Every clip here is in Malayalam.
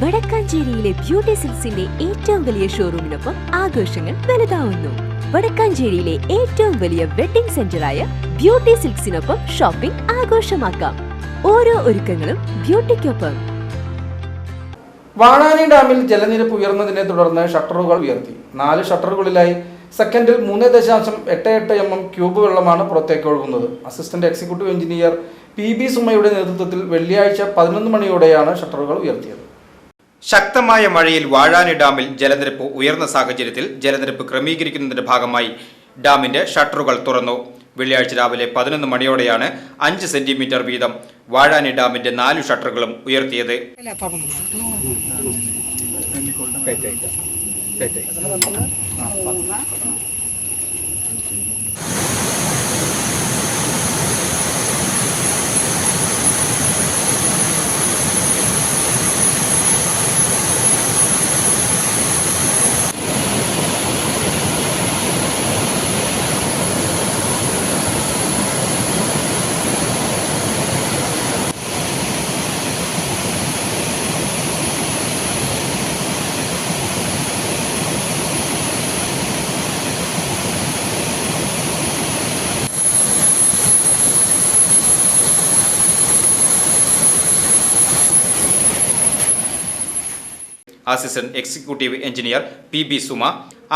വടക്കാഞ്ചേരിയിലെ ബ്യൂട്ടി സിൽസിന്റെ ഏറ്റവും വലിയ ഷോറൂമിനൊപ്പം ആഘോഷങ്ങൾ വലുതാവുന്നു. വടക്കാഞ്ചേരിയിലെ ഏറ്റവും വലിയ വെഡിംഗ് സെന്ററായ ബ്യൂട്ടി സിൽക്സിനൊപ്പം ഷോപ്പിംഗ് ആഘോഷമാക്കാം. ഓരോ ഒരുക്കങ്ങളും ബ്യൂട്ടിക്കൊപ്പം. വാണാനി ഡാമിൽ ജലനിരപ്പ് ഉയർന്നതിനെ തുടർന്ന് ഷട്ടറുകൾ ഉയർത്തി. നാല് ഷട്ടറുകളിലായി സെക്കൻഡിൽ മൂന്ന് ദശാംശം എട്ട് എട്ട് എം എം ക്യൂബ് വെള്ളമാണ് പുറത്തേക്ക് ഒഴുകുന്നത്. Assistant executive engineer P B സുമയുടെ നേതൃത്വത്തിൽ വെള്ളിയാഴ്ച പതിനൊന്ന് മണിയോടെയാണ് ഷട്ടറുകൾ ഉയർത്തിയത്. ശക്തമായ മഴയിൽ വാഴാനി ഡാമിൽ ജലനിരപ്പ് ഉയർന്ന സാഹചര്യത്തിൽ ജലനിരപ്പ് ക്രമീകരിക്കുന്നതിന്റെ ഭാഗമായി ഡാമിന്റെ ഷട്ടറുകൾ തുറന്നു. വെള്ളിയാഴ്ച രാവിലെ പതിനൊന്ന് മണിയോടെയാണ് അഞ്ച് സെന്റിമീറ്റർ വീതം വാഴാനി ഡാമിന്റെ നാല് ഷട്ടറുകളും ഉയർത്തിയത്. Assistant executive engineer P B Suma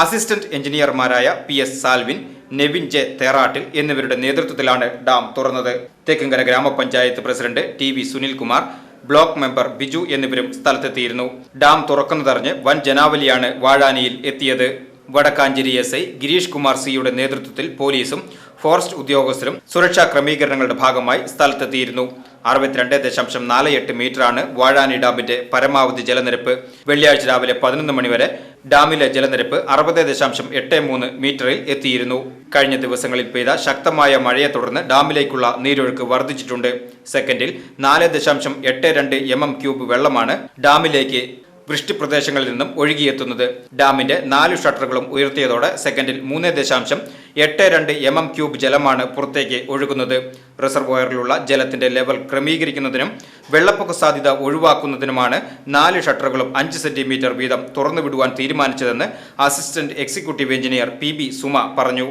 assistant എഞ്ചിനീയർമാരായ P S Salvin Nevin J Therattil എന്നിവരുടെ നേതൃത്വത്തിലാണ് ഡാം തുറന്നത്. തെക്കങ്കര ഗ്രാമപഞ്ചായത്ത് president T V Sunilkumar block member Biju എന്നിവരും സ്ഥലത്തെത്തിയിരുന്നു. ഡാം തുറക്കുന്നതറിഞ്ഞ് വൻ ജനാവലിയാണ് വാഴാനിയിൽ എത്തിയത്. വടക്കാഞ്ചേരി എസ് ഐ ഗിരീഷ് കുമാർ സിയുടെ നേതൃത്വത്തിൽ പോലീസും ഫോറസ്റ്റ് ഉദ്യോഗസ്ഥരും സുരക്ഷാ ക്രമീകരണങ്ങളുടെ ഭാഗമായി സ്ഥലത്തെത്തിയിരുന്നു. അറുപത്തിരണ്ട് ദശാംശം നാല് എട്ട് മീറ്ററാണ് വാഴാനി ഡാമിന്റെ പരമാവധി ജലനിരപ്പ്. വെള്ളിയാഴ്ച രാവിലെ പതിനൊന്ന് മണിവരെ ഡാമിലെ ജലനിരപ്പ് അറുപത് ദശാംശം എട്ട് മൂന്ന് മീറ്ററിൽ എത്തിയിരുന്നു. കഴിഞ്ഞ ദിവസങ്ങളിൽ പെയ്ത ശക്തമായ മഴയെ തുടർന്ന് ഡാമിലേക്കുള്ള നീരൊഴുക്ക് വർദ്ധിച്ചിട്ടുണ്ട്. സെക്കൻഡിൽ നാല് ദശാംശം എട്ട് രണ്ട് എം എം ക്യൂബ് വെള്ളമാണ് ഡാമിലേക്ക് വൃഷ്ടിപ്രദേശങ്ങളിൽ നിന്നും ഒഴുകിയെത്തുന്നത്. ഡാമിന്റെ നാല് ഷട്ടറുകളും ഉയർത്തിയതോടെ സെക്കൻഡിൽ മൂന്ന് ദശാംശം എട്ട് രണ്ട് എം എം ക്യൂബ് ജലമാണ് പുറത്തേക്ക് ഒഴുകുന്നത്. റിസർവോയറിലുള്ള ജലത്തിന്റെ ലെവൽ ക്രമീകരിക്കുന്നതിനും വെള്ളപ്പൊക്ക സാധ്യത ഒഴിവാക്കുന്നതിനുമാണ് നാല് ഷട്ടറുകളും അഞ്ച് സെന്റിമീറ്റർ വീതം തുറന്നുവിടുവാൻ തീരുമാനിച്ചതെന്ന് assistant executive engineer P B Suma പറഞ്ഞു.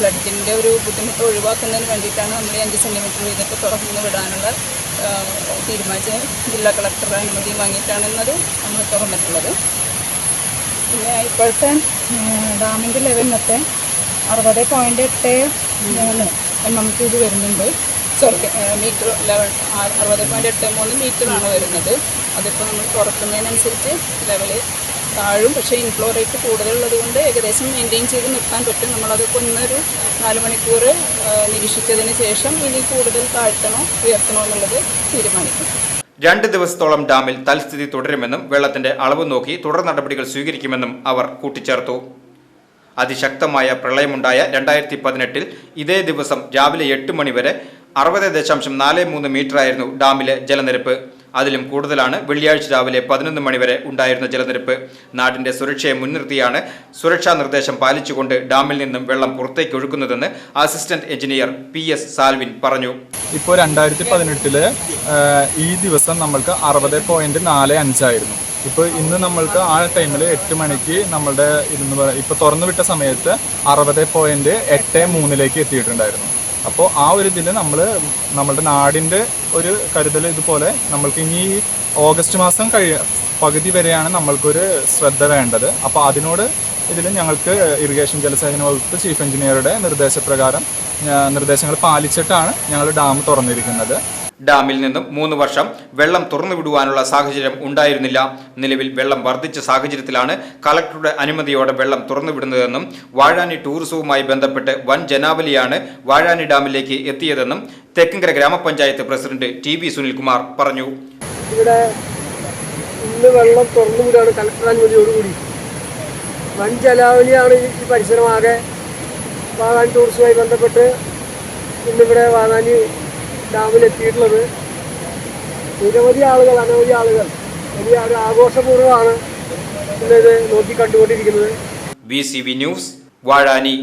ഫ്ലഡിന്റെ ഒരു ബുദ്ധിമുട്ട് ഒഴിവാക്കുന്നതിന് വേണ്ടിയിട്ടാണ് നമ്മൾ ഈ അഞ്ച് സെന്റിമീറ്റർ വീതത്തിൽ തുറന്ന് വിടാനുള്ള തീരുമാനിച്ചത്. തീരുമാനിച്ച് ജില്ലാ കളക്ടറുടെ അനുമതി വാങ്ങിയിട്ടാണെന്നത് നമ്മൾ തുറന്നിട്ടുള്ളത്. പിന്നെ ഇപ്പോഴത്തെ ഡാമിന്റെ ലെവലിനൊക്കെ അറുപത് പോയിന്റ് എട്ട് മൂന്ന് എം എം ക്യൂബ് വരുന്നുണ്ട്. സോറി മീറ്റർ ലെവൽ അറുപത് പോയിന്റ് എട്ട് മൂന്ന് മീറ്ററാണ് വരുന്നത്. അതിപ്പോൾ നമ്മൾ തുറക്കുന്നതിനനുസരിച്ച് ലെവൽ താഴും പക്ഷേ ഇൻഫ്ലോ റേറ്റ് കൂടുതലുള്ളത് കൊണ്ട് ഏകദേശം മെയിന്റെയിൻ ചെയ്ത് നിർത്താൻ പറ്റും. നമ്മളതൊക്കെ ഒന്നൊരു നാല് മണിക്കൂർ നിരീക്ഷിച്ചതിന് ശേഷം ഇനി കൂടുതൽ താഴ്ത്തണോ ഉയർത്തണോ എന്നുള്ളത് തീരുമാനിക്കും. രണ്ട് ദിവസത്തോളം ഡാമിൽ തൽസ്ഥിതി തുടരുമെന്നും വെള്ളത്തിന്റെ അളവ് നോക്കി തുടർ നടപടികൾ സ്വീകരിക്കുമെന്നും അവർ കൂട്ടിച്ചേർത്തു. അതിശക്തമായ പ്രളയമുണ്ടായ രണ്ടായിരത്തി പതിനെട്ടിൽ ഇതേ ദിവസം രാവിലെ എട്ട് മണിവരെ അറുപത് ദശാംശം നാല് മൂന്ന് മീറ്ററായിരുന്നു ഡാമിലെ ജലനിരപ്പ്. അതിലും കൂടുതലാണ്. വെള്ളിയാഴ്ച രാവിലെ പതിനൊന്ന് മണിവരെ ഉണ്ടായിരുന്ന ജലനിരപ്പ് നാടിന്റെ സുരക്ഷയെ മുൻനിർത്തിയാണ് സുരക്ഷാ നിർദ്ദേശം പാലിച്ചുകൊണ്ട് ഡാമിൽ നിന്നും വെള്ളം പുറത്തേക്ക് ഒഴുക്കുന്നതെന്ന് assistant engineer P S Salvin പറഞ്ഞു. ഇപ്പോൾ രണ്ടായിരത്തി പതിനെട്ടിൽ ഈ ദിവസം നമ്മൾക്ക് അറുപത് പോയിന്റ് നാല് അഞ്ചായിരുന്നു ഇപ്പോൾ ഇന്ന് നമ്മൾക്ക് ആ ടൈമിൽ എട്ട് മണിക്ക് നമ്മളുടെ ഇരുന്ന് ഇപ്പോൾ തുറന്നു വിട്ട സമയത്ത് അറുപത് പോയിന്റ് എട്ട് മൂന്നിലേക്ക് എത്തിയിട്ടുണ്ടായിരുന്നു. അപ്പോൾ ആ ഒരു ഇതിൽ നമ്മൾ നമ്മളുടെ നാടിന്റെ ഒരു കരുതൽ ഇതുപോലെ നമ്മൾക്ക് ഇനി ഓഗസ്റ്റ് മാസം കഴിയ പകുതി വരെയാണ് നമ്മൾക്കൊരു ശ്രദ്ധ വേണ്ടത്. അപ്പോൾ അതിനോട് ഇതിൽ ഞങ്ങൾക്ക് ഇറിഗേഷൻ ജലസേചന വകുപ്പ് ചീഫ് എഞ്ചിനീയറുടെ നിർദ്ദേശപ്രകാരം നിർദ്ദേശങ്ങൾ പാലിച്ചിട്ടാണ് ഞങ്ങൾ ഡാം തുറന്നിരിക്കുന്നത്. ഡാമിൽ നിന്നും മൂന്ന് വർഷം വെള്ളം തുറന്നുവിടുവാനുള്ള സാഹചര്യം ഉണ്ടായിരുന്നില്ല. നിലവിൽ വെള്ളം വർദ്ധിച്ച സാഹചര്യത്തിലാണ് കളക്ടറുടെ അനുമതിയോടെ വെള്ളം തുറന്നുവിടുന്നതെന്നും വാഴാനി ടൂറിസവുമായി ബന്ധപ്പെട്ട് വൻ ജനാവലിയാണ് വാഴാനി ഡാമിലേക്ക് എത്തിയതെന്നും തെക്കങ്കര ഗ്രാമപഞ്ചായത്ത് പ്രസിഡന്റ് ടി വി സുനിൽകുമാർ പറഞ്ഞു. ഇവിടെ ഇന്ന് വെള്ളം തുറന്നുവിടുകയാണ് കലക്ടർ അനുമതിയോടുകൂടി വൻ ജലാവലിയാണ് ഈ പരിസരമാകെ വാഗാൻ ടൂറിസവുമായി ബന്ധപ്പെട്ട് ഇന്നിവിടെ വാഗാനി ഡാമിൽ എത്തിയിട്ടുള്ളത് നിരവധി ആളുകൾ അനവധി ആളുകൾ. വലിയ ഒരു ആഘോഷപൂർവമാണ് നോക്കി കണ്ടുകൊണ്ടിരിക്കുന്നത്. B C B news Vazhani.